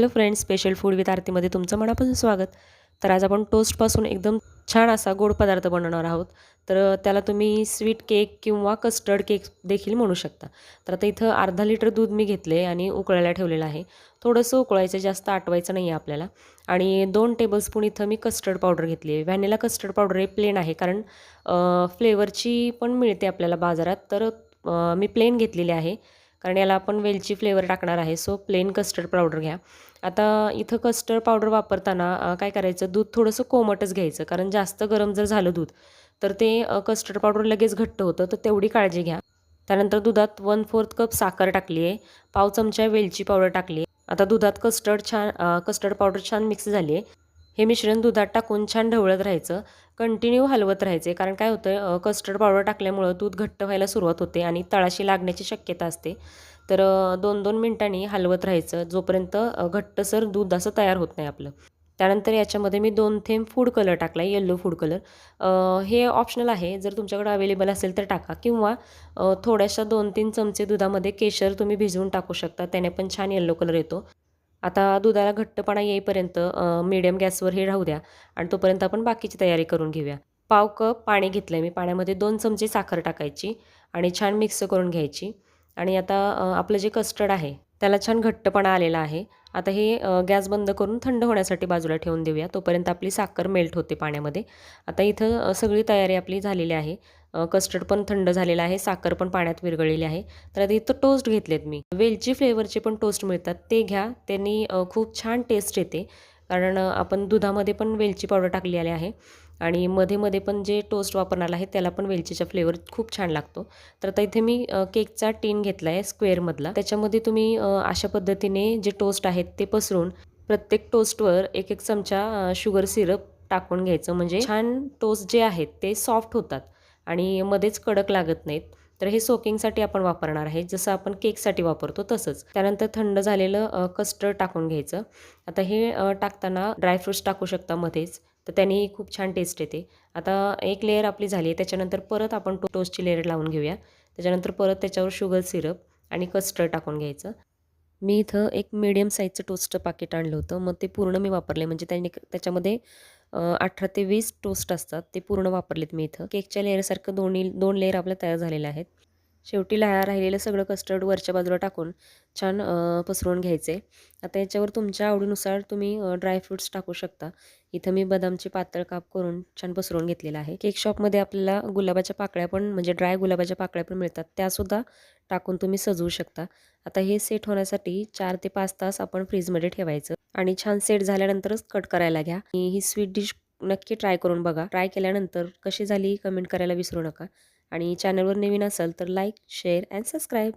Hello friends special food with आरतीमध्ये तुमचं मनापासून स्वागत. तर आज आपण टोस्टपासून एकदम छान असा गोड पदार्थ बनवणार आहोत. तर त्याला तुम्ही स्वीट केक किंवा कस्टर्ड केक देखील म्हणू शकता. तर आता इथं अर्धा लिटर दूध मी घेतले आणि उकळायला ठेवलेलं आहे. थोडंसं उकळायचं जास्त आटवायचं नाही आहे आपल्याला. आणि दोन टेबलस्पून इथं मी कस्टर्ड पावडर घेतली आहे. व्हॅनिला कस्टर्ड पावडर हे प्लेन आहे कारण फ्लेवरची पण मिळते आपल्याला बाजारात. तर मी प्लेन घेतलेली आहे. कारण याला आपण वेलची फ्लेवर टाकणार आहे. सो प्लेन कस्टर्ड पावडर घ्या. आता इथं कस्टर्ड पावडर वापरताना काय करायचं? दूध थोडंसं कोमटच घ्यायचं. कारण जास्त गरम जर झालं दूध तर ते कस्टर्ड पावडर लगेच घट्ट होतं. तर तेवढी काळजी घ्या. त्यानंतर दुधात वन फोर्थ कप साखर टाकली आहे पाव चमचा वेलची पावडर टाकली आहे आता दुधात कस्टर्ड छान कस्टर्ड पावडर छान मिक्स झाली आहे हे मिश्रण दुधात टाकून छान ढवळत राहायचं कंटिन्यू हलवत राहायचे. कारण काय होतं कस्टर्ड पावडर टाकल्यामुळं दूध घट्ट व्हायला सुरुवात होते आणि तळाशी लागण्याची शक्यता असते. तर दोन दोन मिनटांनी हलवत राहायचं जोपर्यंत घट्टसर दूध असं तयार होत नाही आपलं. त्यानंतर याच्यामध्ये मी दोन थेंब फूड कलर टाकला आहे येल्लो फूड कलर हे ऑप्शनल आहे जर तुमच्याकडे अवेलेबल असेल तर टाका. किंवा थोड्याशा दोन तीन चमचे दुधामध्ये केशर तुम्ही भिजवून टाकू शकता त्याने पण छान येल्लो कलर येतो. आता दुधाला घट्टपणा येईपर्यंत मीडियम गॅसवर हे राहू द्या आणि तोपर्यंत आपण बाकीची तयारी करून घेऊया. पाव कप पाणी घेतलं आहे मी. पाण्यामध्ये दोन चमचे साखर टाकायची आणि छान मिक्स करून घ्यायची. आणि आता आपलं जे कस्टर्ड आहे त्याला छान घट्टपणा आलेला आहे. आता हे गॅस बंद करून थंड होण्यासाठी बाजूला ठेवून देऊया. तोपर्यंत आपली साखर मेल्ट होते पाण्यामध्ये. आता इथं सगळी तयारी आपली झालेली आहे. कस्टर्ड पण थंड झालेलं आहे साखर पण पाण्यात विरघळलेली आहे. तर आता इथं टोस्ट घेतलेत मी. वेलची फ्लेवरचे पण टोस्ट मिळतात. ते घ्या. त्यांनी खूप छान टेस्ट येते. कारण आपण दुधामध्ये पण वेलची पावडर टाकलेली आहे. आणि मध्ये मध्ये पण जे टोस्ट वापरणार आहे त्याला पण वेलचीचा फ्लेवर खूप छान लागतो. तर आता इथे मी केकचा टीन घेतला आहे स्क्वेअरमधला त्याच्यामध्ये तुम्ही अशा पद्धतीने जे टोस्ट आहेत ते पसरून प्रत्येक टोस्टवर एक एक चमचा शुगर सिरप टाकून घ्यायचं. म्हणजे छान टोस्ट जे आहेत ते सॉफ्ट होतात. आणि मध्येच कडक लागत नाहीत. तर हे सोकिंगसाठी आपण वापरणार आहे. जसं आपण केकसाठी वापरतो तसंच. त्यानंतर थंड झालेलं कस्टर्ड टाकून घ्यायचं. आता हे टाकताना ड्रायफ्रूट्स टाकू शकता मध्येच. तर त्यानेही खूप छान टेस्ट येते. आता एक लेअर आपली झाली आहे. त्याच्यानंतर परत आपण टो टोस्टची लेअर लावून घेऊया. त्याच्यानंतर परत त्याच्यावर शुगर सिरप आणि कस्टर्ड टाकून घ्यायचं. मी इथं एक मिडियम साईजचं टोस्टचं पाकिट आणलं होतं. मग ते पूर्ण मी वापरले. म्हणजे त्यांनी त्याच्यामध्ये अठरा ते वीस टोस्ट असतात ते पूर्ण वापरलेत मी इथं. केकच्या लेअरसारखं दोन्ही दोन लेअर आपल्या तयार झालेल्या आहेत. शेवटी ला राहिलेलं सगळं कस्टर्ड वरच्या बाजूला टाकून छान पसरवून घ्यायचे. आता याच्यावर तुमच्या आवडीनुसार तुम्ही ड्रायफ्रुट्स टाकू शकता. इथं मी बदामचे पातळ काप करून छान पसरवून घेतलेलं आहे. केक शॉपमध्ये आपल्याला गुलाबाच्या पाकळ्या पण म्हणजे ड्राय गुलाबाच्या पाकळ्या पण मिळतात. त्यासुद्धा टाकून तुम्ही सजवू शकता. आता हे सेट होण्यासाठी चार ते पाच तास आपण फ्रीजमध्ये ठेवायचं. आणि छान सेट झाल्यानंतरच कट करायला घ्या. आणि ही स्वीट डिश नक्की ट्राय करून बघा. ट्राय केल्यानंतर कशी झाली कमेंट करायला विसरू नका. आणि चॅनलवर नवीन असाल तर लाईक शेअर अँड सबस्क्राईब.